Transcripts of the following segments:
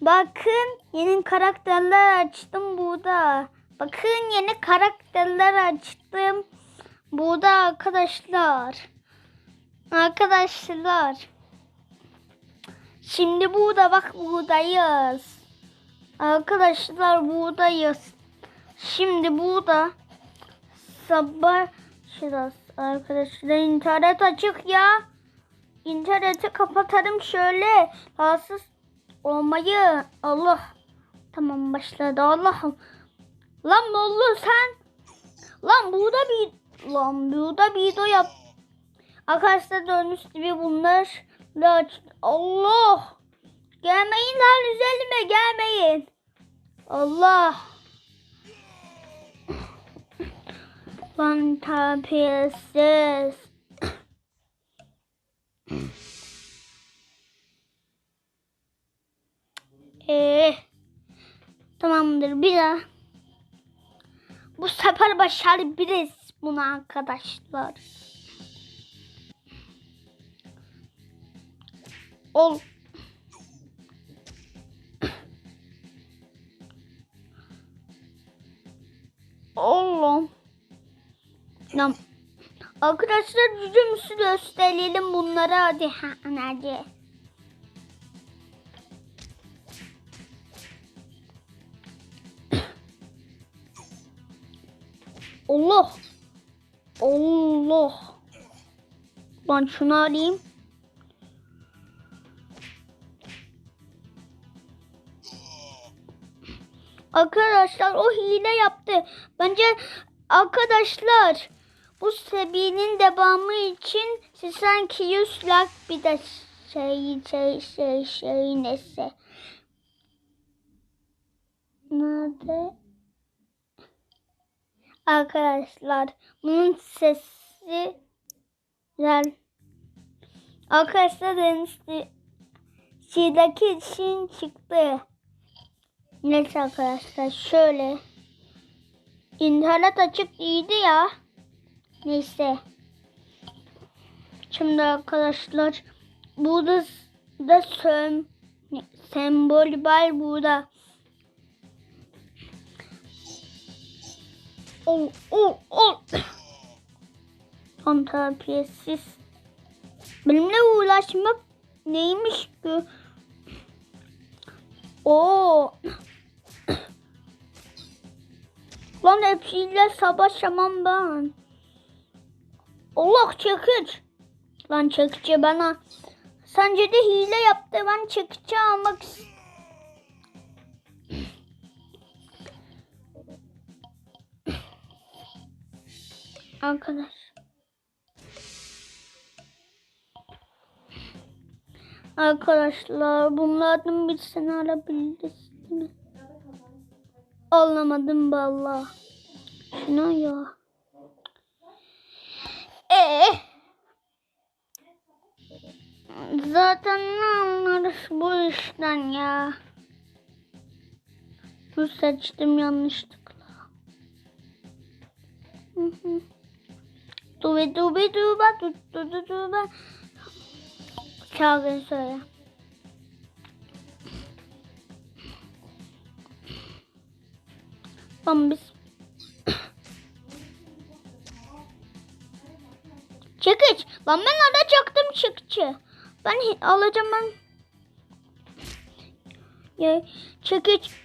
Bakın yeni karakterler açtım burada. Bakın yeni karakterler açtım. Burada arkadaşlar. Arkadaşlar. Şimdi burada bak buradayız. Arkadaşlar buradayız. Şimdi burada sabah şurası arkadaşlar internet açık ya. İnterneti kapatalım şöyle. Rahatsız olmayı. Allah. Tamam başladı Allah'ım. Lan ne oldu sen? Lan burada bir lan burada video yap. Arkadaşlar dönüş gibi bunlar Allah. Gelmeyin lan üzerime gelmeyin. Allah. Lan terbiyesiz. Tamamdır bir daha. Bu sefer başarabiliriz bunu arkadaşlar. Ol. Oğlum. Arkadaşlar gücümüzü gösterelim bunlara hadi. Ha, hadi. Allah. Allah. Ben şunu alayım. Arkadaşlar o hile yaptı. Bence arkadaşlar bu seviyenin devamı için siz sanki 100 like bir de şey şey şey şey neyse. Nerede? Arkadaşlar bunun sesi güzel. Arkadaşlar denizli şirdeki için çıktı. Neyse arkadaşlar şöyle. İnternet açık değildi ya. Neyse. Şimdi arkadaşlar burada da söm sembol var burada. Oh oh oh. Tam terbiyesiz. Benimle uğraşmak neymiş ki? Oo. Lan hepsiyle savaşamam ben. Allah çekiç. Lan çekici bana. Sence de hile yaptı. Ben çekici almak ist- Arkadaş. Arkadaşlar bunlardan birisini alabiliriz değil mi? Anlamadım valla. Şuna ya. Ee, zaten ne anlarız bu işten ya. Bu seçtim yanlışlıkla. Hı hı. Dubi dubi duba du du du duba. Şarkıyı söyle. Lan biz... Çekiç. Lan ben alacaktım çıkçı. Ben alacağım ben. Ya çekiç.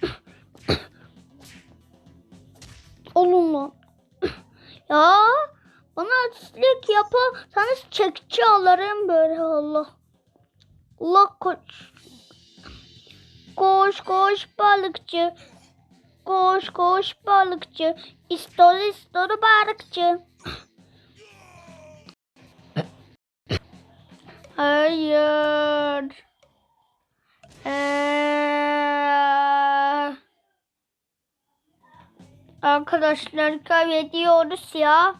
Olun ya bana artistlik yaparsanız çekici alırım böyle Allah. Allah koş. Koş koş balıkçı. Koş koş balıkçı. İstor istor balıkçı. Hayır. Ee, arkadaşlar kaybediyoruz ya.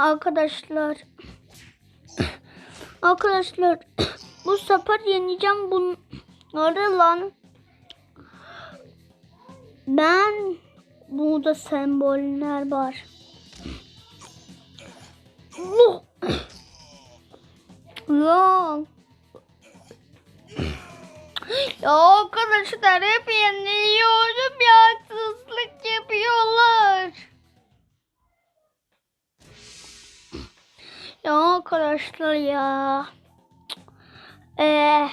Arkadaşlar. Arkadaşlar bu sefer yeneceğim bunları lan. Ben burada semboller var. Ya. Ya arkadaşlar hep yeniliyorum ya Ya arkadaşlar ya. Eee